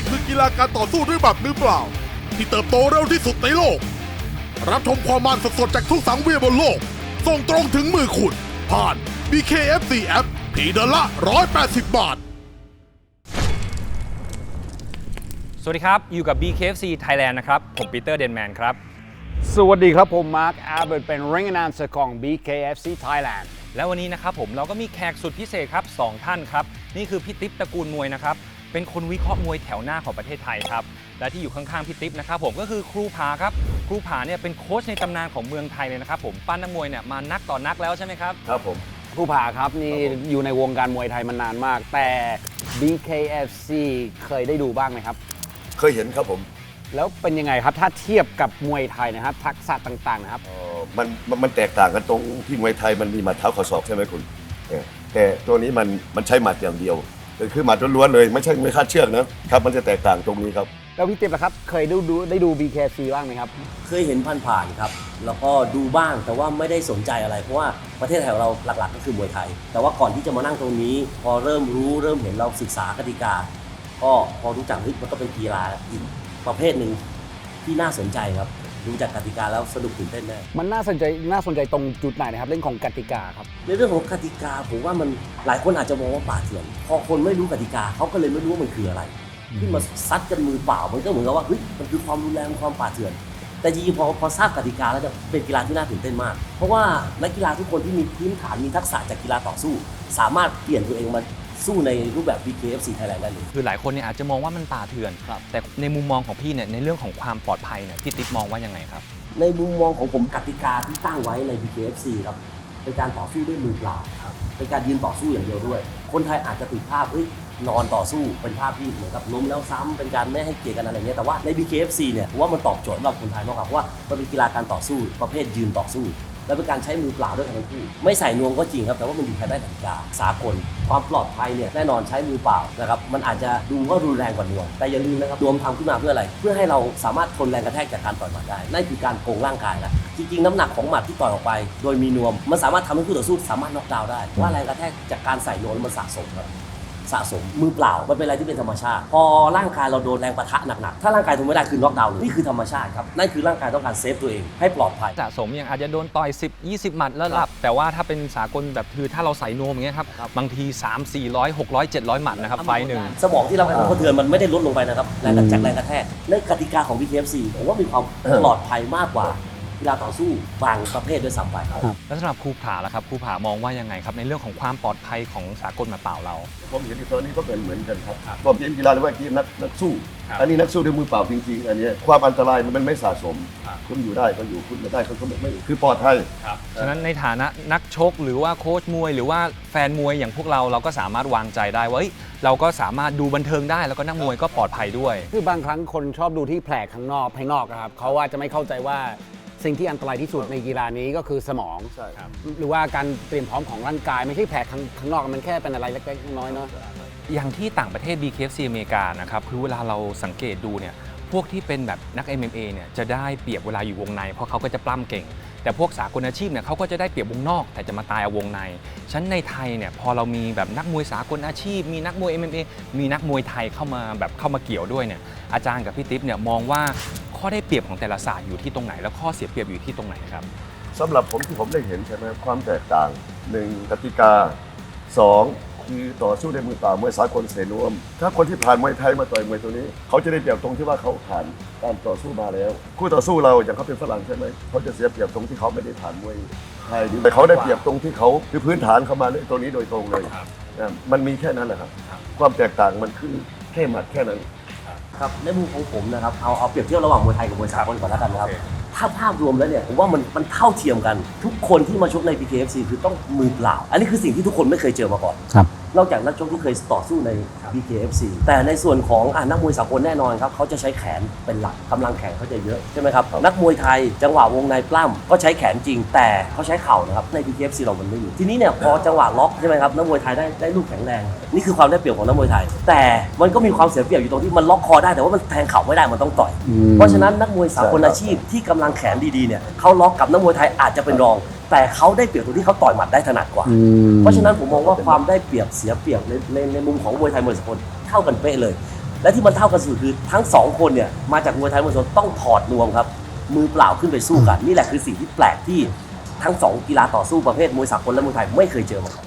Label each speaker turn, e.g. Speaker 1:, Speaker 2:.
Speaker 1: นี่คือกีฬาการต่อสู้ด้วยแบบมือเปล่า ที่เติบโตเร็วที่สุดในโลก รับชมความมันสดๆจากทุกสังเวียนบนโลก ส่งตรงถึงมือคุณ ผ่าน BKFC App พีเดอนละ 180 บาท
Speaker 2: สวัสดีครับ อยู่กับ BKFC Thailand นะครับ ผมปีเตอร์เดนแมนครับ
Speaker 3: สวัสดีครับ ผมมาร์คอาร์เบิร์ตเป็นริง a น n น u ของ BKFC Thailand
Speaker 2: แล้ววันนี้นะครับผมเราก็มีแขกสุดพิเศษครับ 2 ท่านครับ นี่คือพี่ติ๊บตระกูลมวยนะครับ เป็นคนวิเคราะห์มวยแถวหน้าของประเทศไทยครับ และที่อยู่ข้างๆพี่ติ๊บนะครับผมก็คือครูผาครับ ครูผาเนี่ยเป็นโค้ชในตำนานของเมืองไทยเลยนะครับผมปั้นนักมวยเนี่ยมานักต่อนักแล้วใช่ไหมครับ
Speaker 4: ครับผม
Speaker 3: ผู้ผาครับนี่อยู่ในวงการมวยไทยมานานมาก แต่ BKFC เคยได้ดูบ้างไหมครับ
Speaker 4: เคยเห็นครับผม
Speaker 3: แล้วเป็นยังไงครับถ้าเทียบกับมวยไทยนะครับ ทักษะต่างๆนะครับ
Speaker 4: เอ่อมันมันมันแตกต่างกันตรงที่มวยไทยมันมีหมัดเท้าเข่าศอกใช่ไหมคุณเออแต่ตัวนี้มันมันใช้หมัดอย่างเดียว คือหมัดล้วนๆเลยไม่ใช่ไม่คาดเชือกนะครับมันจะแตกต่างตรงนี้ครับ
Speaker 3: แล้วพี่เต็มล่ะครับ เคยดูดูได้ดู BKFC บ้างไหมครับ
Speaker 5: เคยเห็นผ่านๆครับ แล้วก็ดูบ้างแต่ว่าไม่ได้สนใจอะไร เพราะว่าประเทศไทยของเราหลักๆ ก็คือมวยไทย แต่ว่าก่อนที่จะมานั่งตรงนี้ พอเริ่มรู้เริ่มเห็นเราศึกษากติกา ก็พอรู้จักเฮ้ยมันก็เป็นกีฬาอีกประเภทหนึ่งที่น่าสนใจครับ ดูจากกติกาแล้วสนุกตื่นเต้นแน่
Speaker 3: มันน่าสนใจน่าสนใจตรงจุดไหนนะครับเรื่องของกติกาครับ
Speaker 5: ในเรื่องของกติกาผมว่ามันหลายคนอาจจะมองว่าป่าเถื่อน พอคนไม่รู้กติกาเขาก็เลยไม่รู้ว่ามันคืออะไรขึ้นมาซัดกันมือเปล่ามันก็เหมือนกับว่าเฮ้ยมันคือความรุนแรงความป่าเถื่อน แต่จริงๆพอพอทราบกติกาแล้วจะเป็นกีฬาที่น่าตื่นเต้นมาก เพราะว่านักกีฬาทุกคนที่มีพื้นฐานมีทักษะจากกีฬาต่อสู้ สามารถเปลี่ยนตัวเองมา สู้ในรูปแบบ BKFC Thailand ได้เลย
Speaker 2: คือหลายคนเนี่ยอาจจะมองว่ามันป่าเถื่อน
Speaker 3: ครับ
Speaker 2: แต่ในมุมมองของพี่เนี่ยในเรื่องของความปลอดภัยเนี่ยพี่ติ๊บมองว่ายังไงครับ
Speaker 5: ในมุมมองของผมกติกาที่ตั้งไว้ใน BKFC ครับเป็นการต่อสู้ด้วยมือเปล่าครับเป็นการยืนต่อสู้อย่างเดียวด้วย คนไทยอาจจะติดภาพเอ้ยนอนต่อสู้เป็นภาพที่เหมือนกับล้มแล้วซ้ำเป็นการไม่ให้เกียรติกันอะไรเงี้ยแต่ว่าใน BKFC เนี่ยผมว่ามันตอบโจทย์สำหรับคนไทยมากกว่าเพราะว่ามันเป็นกีฬาการต่อสู้ประเภทยืนต่อสู้ และเป็นการใช้มือเปล่าด้วยกันทั้งคู่ไม่ใส่นวมก็จริงครับแต่ว่ามันอยู่ภายใต้กติกาสากล ความปลอดภัยเนี่ยแน่นอนใช้มือเปล่านะครับมันอาจจะดูว่ารุนแรงกว่านวมแต่อย่าลืมนะครับนวมทำขึ้นมาเพื่ออะไร เพื่อให้เราสามารถทนแรงกระแทกจากการต่อยหมัดได้นั่นคือการโกงร่างกายแล้วจริงๆ น้ำหนักของหมัดที่ต่อยออกไป โดยมีนวม มันสามารถทำให้คู่ต่อสู้สามารถน็อกดาวน์ได้ว่าแรงกระแทกจากการใส่นวมมันสะสมครับ สะสมมือเปล่ามันเป็นอะไรที่เป็นธรรมชาติ พอร่างกายเราโดนแรงปะทะหนักๆถ้าร่างกายทนไม่ได้คือน็อกดาวน์เลยนี่คือธรรมชาติครับนั่นคือร่างกายต้องการเซฟตัวเองให้ปลอดภัย
Speaker 2: สะสมอย่างอาจจะโดนต่อย 10 20 หมัดแล้วหลับ แต่ว่าถ้าเป็นสากลแบบคือถ้าเราใส่นวมอย่างเงี้ยครับบางที 3 400 600 700 หมัดนะครับไฟล์หนึ่ง
Speaker 5: สมองที่เรากระทบกระเทือนมันไม่ได้ลดลงไปนะครับแรงกระจากแรงกระแทกในกติกาของ BKFC ผมว่ามีความปลอดภัยมากกว่า กีฬาต่อสู้บางประเภทด้วยซ้ำไป
Speaker 2: แล้วสำหรับครูผาล่ะครับครูผามองว่ายังไงครับในเรื่องของความปลอดภัยของสากลหมาเปล่าเรา
Speaker 4: ผมเห็นในตัวนี้ก็เป็นเหมือนกันครับผมเห็นกีฬาหรือว่ากีฬานักนักสู้
Speaker 2: ครับ
Speaker 4: อันนี้นักสู้ด้วยมือเปล่าจริงๆ อันนี้ความอันตรายมันไม่สะสมคุณอยู่ได้ก็อยู่คุณไม่ได้ก็ไม่ไม่คือปลอดภัย
Speaker 2: ฉะนั้นในฐานะนักชกหรือว่าโค้ชมวย หรือว่าแฟนมวยอย่างพวกเราเราก็สามารถวางใจได้ว่าเฮ้ยเราก็สามารถดูบันเทิงได้แล้วก็นักมวยก็ปลอดภัยด้วย
Speaker 3: คือบางครั้งคนชอบดูที่แผลข้างนอกภายนอกอะครับเขาว่าจะไม่เข้าใจว่า สิ่งที่อันตรายที่สุดในกีฬานี้ก็คือสมอง
Speaker 4: ใช่ครับ
Speaker 3: หรือว่าการเตรียมพร้อมของร่างกายไม่ใช่แผลข้างข้างนอกมันแค่เป็นอะไรเล็กๆน้อยๆเนาะ
Speaker 2: อย่างที่ต่างประเทศ BKFC อเมริกานะครับคือเวลาเราสังเกตดูเนี่ยพวกที่เป็นแบบนัก MMA เนี่ยจะได้เปรียบเวลาอยู่วงใน เพราะเขาก็จะปล้ำเก่ง แต่พวกสากลอาชีพเนี่ยเขาก็จะได้เปรียบวงนอก แต่จะมาตายเอาวงในฉะนันในไทยเนี่ยพอเรามีแบบนักมวยสากลอาชีพ มีนักมวย MMA มีนักมวยไทยเข้ามาแบบเข้ามาเกี่ยวด้วยเนี่ยอาจารย์กับพี่ติ๊บเนี่ยมองว่า ข้อได้เปรียบของแต่ละศาสตร์อยู่ที่ตรงไหน แล้วข้อเสียเปรียบอยู่ที่ตรงไหนครับ
Speaker 4: สำหรับผมที่ผมได้เห็นใช่ไหมความแตกต่างหนึ่งกติกาสองคือต่อสู้ด้วยมือเปล่ามวยสากลเสนวม ถ้าคนที่ผ่านมวยไทยมาต่อยมวยตัวนี้ เขาจะได้เปรียบตรงที่ว่าเขาผ่านการต่อสู้มาแล้ว คู่ต่อสู้เราอย่างเขาเป็นฝรั่งใช่ไหมเขาจะเสียเปรียบตรงที่เขาไม่ได้ผ่านมวยไทยแต่เขาได้เปรียบตรงที่เขาคือพื้นฐานเขามาเลยตัวนี้โดยตรงเลยนะมันมีแค่นั้นแหละครับ ความแตกต่างมันคือแค่หมัดแค่นั้น
Speaker 5: ครับในมุมของผมนะครับเอาเอาเปรียบเทียบระหว่างมวยไทยกับมวยสากลก่อนแล้วกันนะครับถ้าภาพรวมแล้วเนี่ยผมว่ามันมันเท่าเทียมกัน ทุกคนที่มาชกใน PKFC คือต้องมือเปล่า อันนี้คือสิ่งที่ทุกคนไม่เคยเจอมาก่อน
Speaker 3: ครับ
Speaker 5: นอกจากนักชกที่เคยต่อสู้ใน BKFC แต่ในส่วนของอะนักมวยสากลแน่นอนครับเขาจะใช้แขนเป็นหลักกำลังแขนเขาจะเยอะใช่ไหมครับนักมวยไทยจังหวะวงในปล้ำก็ใช้แขนจริง แต่เขาใช้เข่านะครับใน BKFC เรามันไม่มีทีนี้เนี่ยพอจังหวะล็อกใช่ไหมครับนักมวยไทยได้ได้ลูกแข็งแรงนี่คือความได้เปรียบของนักมวยไทย แต่มันก็มีความเสียเปรียบอยู่ตรงที่มันล็อกคอได้แต่ว่ามันแทงเข่าไม่ได้มันต้องต่อย เพราะฉะนั้นนักมวยสากลอาชีพที่กำลังแขนดีๆเนี่ยเขาล็อกกับนักมวยไทยอาจจะเป็นรอง แต่เขาได้เปรียบตรงที่เขาต่อยหมัดได้ถนัดกว่าเพราะฉะนั้นผมมองว่าความได้เปรียบเสียเปรียบในในในมุมของมวยไทยมวยสากลเท่ากันเป๊ะเลย และที่มันเท่ากันสุดคือทั้งสองคนเนี่ยมาจากมวยไทยมวยสากลต้องถอดนวมครับ มือเปล่าขึ้นไปสู้กัน นี่แหละคือสิ่งที่แปลกที่ทั้งสองกีฬาต่อสู้ประเภทมวยสากลและมวยไทยไม่เคยเจอมาก่อน